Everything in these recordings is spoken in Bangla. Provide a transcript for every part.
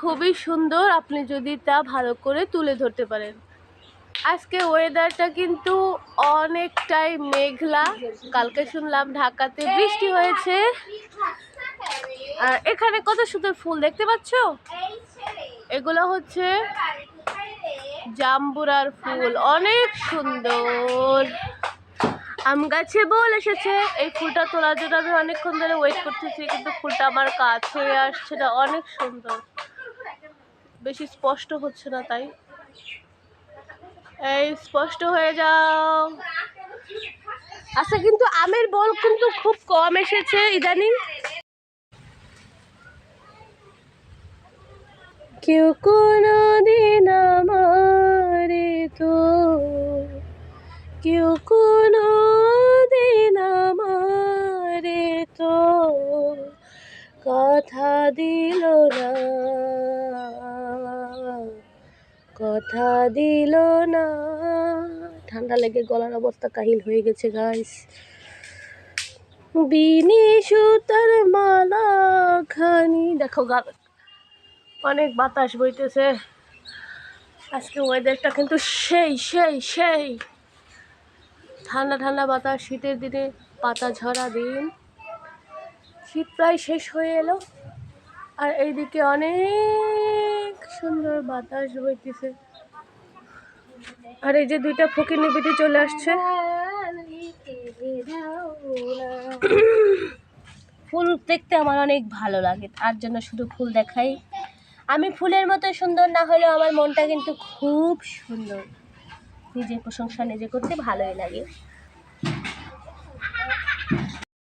খুবই সুন্দর, আপনি যদি তা ভালো করে তুলে ধরতে পারেন। আজকে ওয়েদারটা কিন্তু অনেকটাই মেঘলা। কালকে শুনলাম ঢাকাতে বৃষ্টি হয়েছে। আর এখানে কত সুন্দর ফুল দেখতে পাচ্ছ? এগুলো হচ্ছে জাম্বুরার ফুল। অনেক সুন্দর। আম গাছে বল এসেছে। এই ফুলটা তোলার জন্য আমি অনেকক্ষণ ধরে ওয়েট করতেছি, কিন্তু ফুলটা আমার কাছে আসছে না। অনেক সুন্দর। বেশি স্পষ্ট হচ্ছে না তাই। এই স্পষ্ট হয়ে যাও। আচ্ছা কিন্তু আমের বল কিন্তু খুব কম এসেছে ইদানিং। কেউ কোনো দিন আমারে কথা দিল না, কথা দিল না। ঠান্ডা লেগে গলার অবস্থা কাহিল হয়ে গেছে গাইস বিনি সুতার মালা খানি। দেখো, গা অনেক বাতাস বইতেছে। আজকে ওয়েদারটা কিন্তু সেই সেই সেই। ঠান্ডা ঠান্ডা বাতাস, শীতের দিনে পাতা ঝরা দিন। শীত প্রায় শেষ হয়ে এলো। আর এইদিকে অনেক সুন্দর বাতাস বইতেছে। আর এই যে দুইটা ফকির নিবিটি চলে আসছে। ফুল দেখতে আমার অনেক ভালো লাগে, তার জন্য শুধু ফুল দেখাই। আমি ফুলের মতো সুন্দর, না হলেও আমার মনটা কিন্তু খুব সুন্দর। নিজের প্রশংসা নিজে করতে ভালোই লাগে।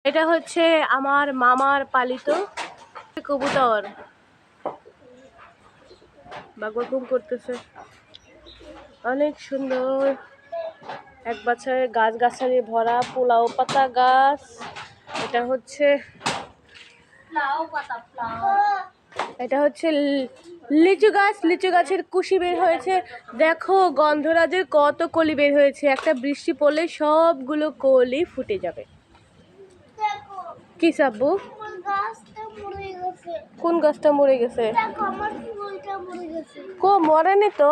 এটা হচ্ছে আমার মামার পালিত কবুতর। বাগরকুম করতেছে। অনেক সুন্দর। এক বছরে গাছ গাছালি ভরা পোলাও পাতা গাছ। এটা হচ্ছে এটা হচ্ছে লিচু গাছ। লিচু গাছের কুশি বের হয়েছে। দেখো গন্ধরাজের কত কলি বের হয়েছে। একটা বৃষ্টি পড়লে সবগুলো কলি ফুটে যাবে। কি সাব্বু কোন গাছটা মরে গেছে? কো, মরেনি তো?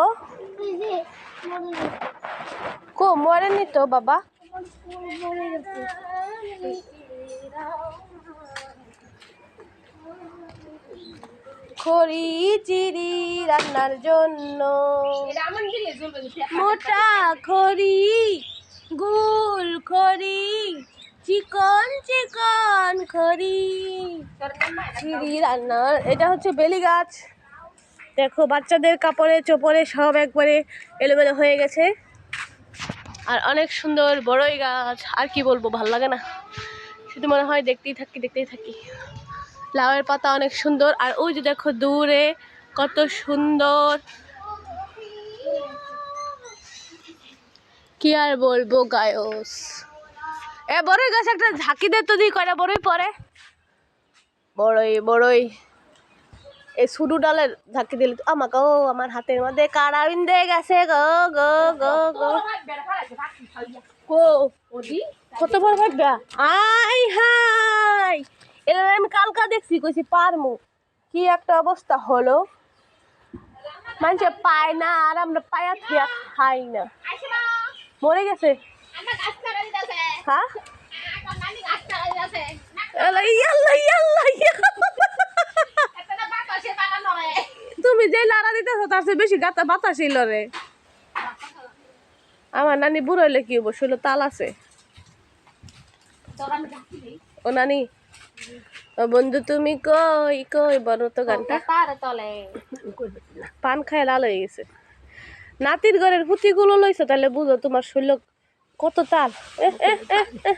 কো, মরেনি তো বাবা? খড়ি চিড়ি রান্নার জন্য। মোটা খড়ি গুল খড়ি, চিকন চিকন চিড়ি রান্নার। এটা হচ্ছে বেলি গাছ। দেখো, বাচ্চাদের কাপড়ে, চোপড়ে সব একবারে এলোমেলো হয়ে গেছে। আর অনেক সুন্দর বড়ই গাছ। আর কি বলব, ভালো লাগে না। শুধু মনে হয় দেখতেই থাকি দেখতেই থাকি। লাউয়ের পাতা অনেক সুন্দর। আর ওই যে দেখো, দূরে কত সুন্দর। কি আর বলব, গায়স। এ, বড়ই গাছ একটা ঝাঁকি দে তো দি, কয়টা বড়ই পরে বড়ই বড়ই। এই শুরু ডালের ঝাঁকি দিলে আমাকে, ও, আমার হাতের মধ্যে কারাবিন দিয়ে গেছে, গো গো গো গো। কো কত বড় ভাববা আই হাই এটা আমি কালকা দেখছি, কইছি পারমু। কি একটা অবস্থা হলো। মানুষে পায় না, আর আমরা পায়া থিয়া খাই না। মরে গেছে। হ্যাঁ। তুমি যে লাড়া দিতেছো তার চেয়ে বেশি গাতা বাতাস এলো রে। আমার নানি বুড়ো হইলে কি হব শুলো তাল আছে। ও নানি বন্ধু তুমি কই কই বলো তো গানটা। পান খায় লাল হয়ে গেছে। নাতির ঘরের পুঁতিগুলো লইছো তাহলে বুঝো তোমার শৈল কত তাল এ, এ, এ, এ।